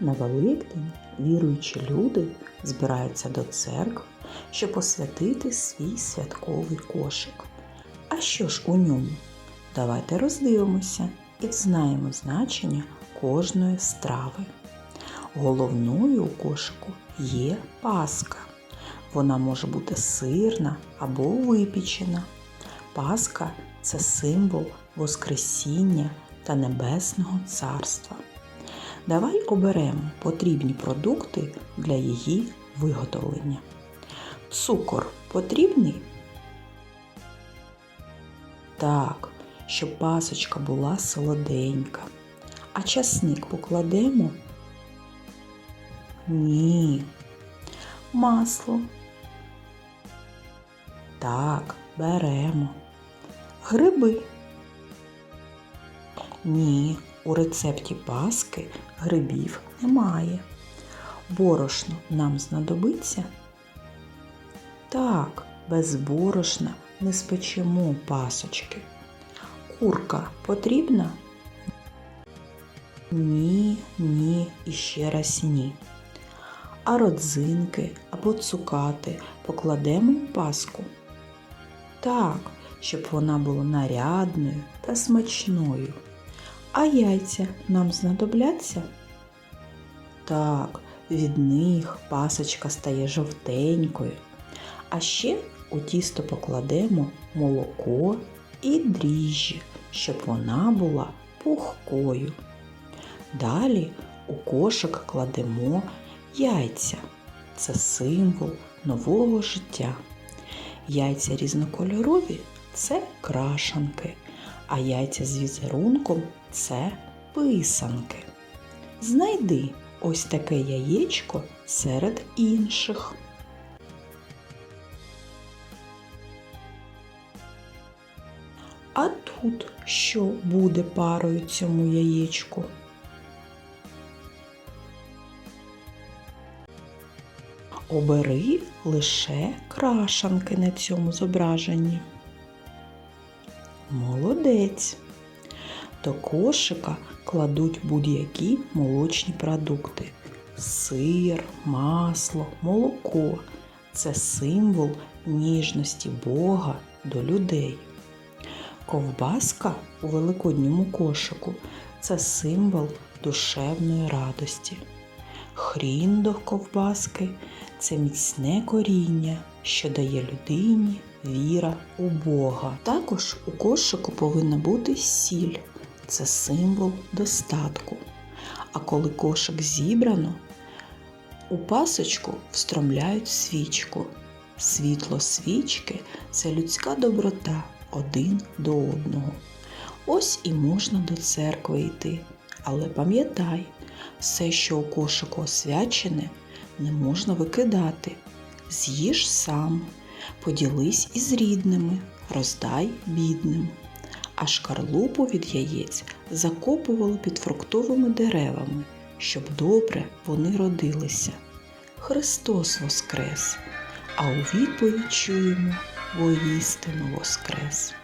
На Великдень віруючі люди збираються до церкви, щоб освятити свій святковий кошик. А що ж у ньому? Давайте роздивимося і взнаємо значення кожної страви. Головною у кошику є паска. Вона може бути сирна або випічена. Паска це символ Воскресіння та Небесного Царства. Давай оберемо потрібні продукти для її виготовлення. Цукор потрібний? Так, щоб пасочка була солоденька. А часник покладемо? Ні. Масло. Так, беремо. Гриби. Ні, у рецепті паски грибів немає. Борошно нам знадобиться? Так, без борошна не спечемо пасочки. Курка потрібна? Ні, ні і ще раз ні. А родзинки або цукати покладемо в паску? Так, щоб вона була нарядною та смачною. А яйця нам знадобляться? Так, від них пасочка стає жовтенькою. А ще у тісто покладемо молоко і дріжджі, щоб вона була пухкою. Далі у кошик кладемо яйця. Це символ нового життя. Яйця різнокольорові це крашанки, а яйця з візерунком це писанки. Знайди ось таке яєчко серед інших. А тут що буде парою цьому яєчку? Обери лише крашанки на цьому зображенні. Молодець. До кошика кладуть будь-які молочні продукти: сир, масло, молоко. Це символ ніжності Бога до людей. Ковбаска у великодньому кошику це символ душевної радості. Хрін до ковбаски це міцне коріння, що дає людині віра у Бога. Також у кошику повинна бути сіль це символ достатку. А коли кошик зібрано, у пасочку встромляють свічку. Світло свічки це людська доброта один до одного. Ось і можна до церкви йти. Але пам'ятай, все, що у кошику освячене, не можна викидати. З'їж сам, поділись із рідними, роздай бідним. А шкарлупу від яєць закопували під фруктовими деревами, щоб добре вони родилися. Христос Воскрес! А у відповідь чуємо воістину Воскрес!